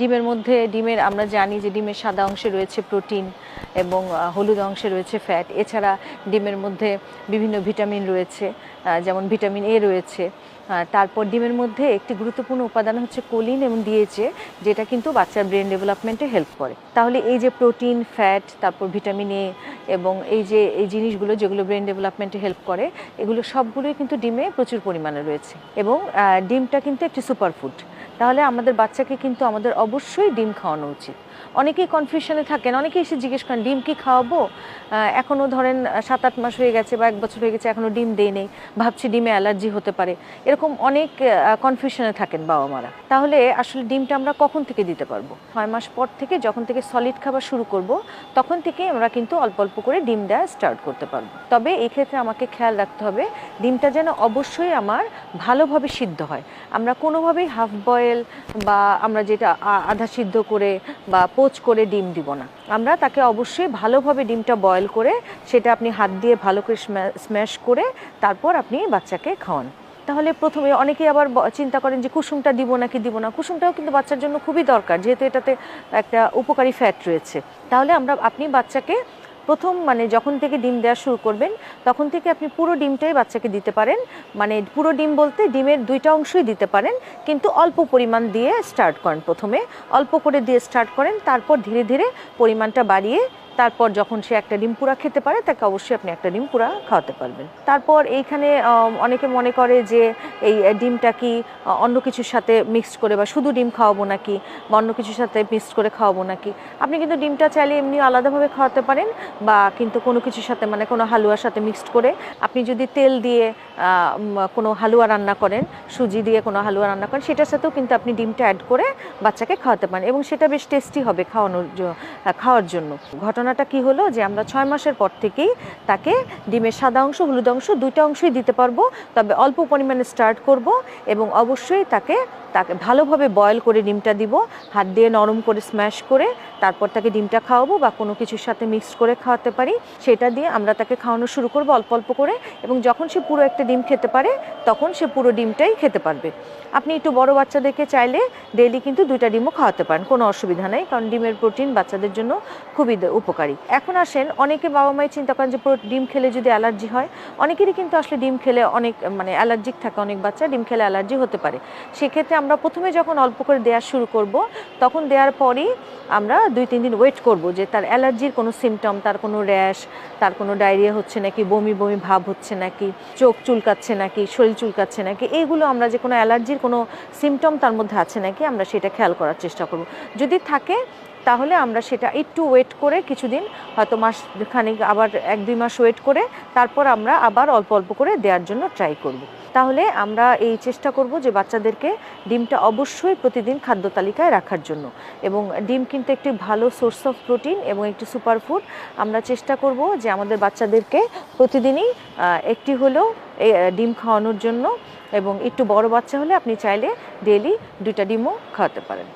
ডিমের মধ্যে ডিমের, আমরা জানি যে ডিমের সাদা অংশে রয়েছে প্রোটিন এবং হলুদ অংশে রয়েছে ফ্যাট। এছাড়া ডিমের মধ্যে বিভিন্ন ভিটামিন রয়েছে যেমন ভিটামিন এ রয়েছে। তারপর ডিমের মধ্যে একটি গুরুত্বপূর্ণ উপাদান হচ্ছে কোলিন এবং ডিএচএ যেটা কিন্তু বাচ্চার ব্রেন ডেভেলপমেন্টে হেল্প করে। তাহলে এই যে প্রোটিন, ফ্যাট, তারপর ভিটামিন এ এবং এই যে, এই জিনিসগুলো যেগুলো ব্রেন ডেভেলপমেন্টে হেল্প করে, এগুলো সবগুলোই কিন্তু ডিমে প্রচুর পরিমাণে রয়েছে। এবং ডিমটা কিন্তু একটি সুপারফুড। তাহলে আমাদের বাচ্চাকে কিন্তু আমাদের অবশ্যই ডিম খাওয়ানো উচিত। অনেকেই কনফিউশনে থাকেন, অনেকেই এসে জিজ্ঞেস করেন, ডিম কি খাওয়াবো? এখনও ধরেন সাত আট মাস হয়ে গেছে বা এক বছর হয়ে গেছে এখনও ডিম দেই নেই, ভাবছি ডিমে অ্যালার্জি হতে পারে। এরকম অনেক কনফিউশনে থাকেন বাবা মারা তাহলে আসলে ডিমটা আমরা কখন থেকে দিতে পারব? ছয় মাস পর থেকে যখন থেকে সলিড খাবার শুরু করব, তখন থেকে আমরা কিন্তু অল্প অল্প করে ডিম দেওয়া স্টার্ট করতে পারব। তবে এই ক্ষেত্রে আমাকে খেয়াল রাখতে হবে, ডিমটা যেন অবশ্যই আমার ভালোভাবে সিদ্ধ হয়। আমরা কোনোভাবেই হাফ বয়েল বা আমরা যেটা আধা সিদ্ধ করে বা পোচ করে ডিম দিব না। আমরা তাকে অবশ্যই ভালোভাবে ডিমটা বয়েল করে সেটা আপনি হাত দিয়ে ভালো করে স্ম্যাশ করে তারপর আপনি বাচ্চাকে খাওয়ান। তাহলে প্রথমে অনেকেই আবার চিন্তা করেন যে কুসুমটা দিব নাকি দিব না। কুসুমটাও কিন্তু বাচ্চার জন্য খুবই দরকার, যেহেতু এটাতে একটা উপকারী ফ্যাট রয়েছে। তাহলে আমরা, আপনি বাচ্চাকে প্রথম মানে যখন থেকে ডিম দেওয়া শুরু করবেন, তখন থেকে আপনি পুরো ডিমটাই বাচ্চাকে দিতে পারেন। মানে পুরো ডিম বলতে ডিমের দুইটা অংশই দিতে পারেন, কিন্তু অল্প পরিমাণ দিয়ে স্টার্ট করেন প্রথমে। অল্প করে দিয়ে স্টার্ট করেন, তারপর ধীরে ধীরে পরিমাণটা বাড়িয়ে তারপর যখন সে একটা ডিম পুরা খেতে পারে, তাকে অবশ্যই আপনি একটা ডিম পুরা খাওয়াতে পারবেন। তারপর এইখানে অনেকে মনে করে যে এই ডিমটা কি অন্য কিছুর সাথে মিক্সড করে বা শুধু ডিম খাওয়াবো নাকি, বা অন্য কিছুর সাথে মিক্সড করে খাওয়াবো নাকি? আপনি কিন্তু ডিমটা চাইলে এমনি আলাদাভাবে খাওয়াতে পারেন, বা কিন্তু কোনো কিছুর সাথে মানে কোনো হালুয়ার সাথে মিক্সড করে আপনি যদি তেল দিয়ে কোনো হালুয়া রান্না করেন, সুজি দিয়ে কোনো হালুয়া রান্না করেন, সেটার সাথেও কিন্তু আপনি ডিমটা অ্যাড করে বাচ্চাকে খাওয়াতে পারেন এবং সেটা বেশ টেস্টি হবে খাওয়ানোর খাওয়ার জন্য। ঘটনাটা কি হলো? যে আমরা ছয় মাসের পর থেকেই তাকে ডিমের সাদা অংশ, হলুদ অংশ দুইটা অংশই দিতে পারব। তবে অল্প পরিমাণে স্টার্ট করব এবং অবশ্যই তাকে তাকে ভালোভাবে বয়েল করে ডিমটা দিব, হাত দিয়ে নরম করে স্ম্যাশ করে তারপর তাকে ডিমটা খাওয়াবো বা কোনো কিছুর সাথে মিক্স করে খাওয়াতে পারি। সেটা দিয়ে আমরা তাকে খাওয়ানো শুরু করব অল্প অল্প করে এবং যখন সে পুরো একটা ডিম খেতে পারে, তখন সে পুরো ডিমটাই খেতে পারবে। আপনি একটু বড় বাচ্চাদেরকে চাইলে ডেইলি কিন্তু দুইটা ডিমও খাওয়াতে পারেন, কোনো অসুবিধা নেই কারণ ডিমের প্রোটিন বাচ্চাদের জন্য খুবই উপকারী। এখন আসেন, অনেকে বাবা মাই চিন্তা করেন যে পুরো ডিম খেলে যদি অ্যালার্জি হয়, অনেকেরই কিন্তু আসলে ডিম খেলে অনেক মানে অ্যালার্জিক থাকে অনেক বাচ্চা, ডিম খেলে অ্যালার্জি হতে পারে। সেক্ষেত্রে আমরা প্রথমে যখন অল্প করে দেওয়া শুরু করব, তখন দেওয়ার পরই আমরা দুই, তিন দিন ওয়েট করব যে তার অ্যালার্জির কোনো সিমটম তার কোনো র্যাশ তার কোনো ডায়রিয়া হচ্ছে নাকি, বমি বমি ভাব হচ্ছে নাকি, চোখ চুলকাচ্ছে নাকি, শরীর চুলকাচ্ছে নাকি এইগুলো আমরা যে কোনো অ্যালার্জির কোনো সিমটম তার মধ্যে আছে নাকি, আমরা সেটা খেয়াল করার চেষ্টা করব। যদি থাকে তাহলে আমরা সেটা একটু ওয়েট করে কিছুদিন, হয়তো মাস খানিক আবার এক দুই মাস ওয়েট করে, তারপর আমরা আবার অল্প অল্প করে দেওয়ার জন্য ট্রাই করব। তাহলে আমরা এই চেষ্টা করব যে বাচ্চাদেরকে ডিমটা অবশ্যই প্রতিদিন খাদ্য তালিকায় রাখার জন্য। এবং ডিম কিন্তু একটি ভালো সোর্স অফ প্রোটিন এবং একটি সুপারফুড আমরা চেষ্টা করব যে আমাদের বাচ্চাদেরকে প্রতিদিনই একটি হলেও ডিম খাওয়ানোর জন্য এবং একটু বড় বাচ্চা হলে আপনি চাইলে ডেলি দুইটা ডিমও খাওয়াতে পারেন।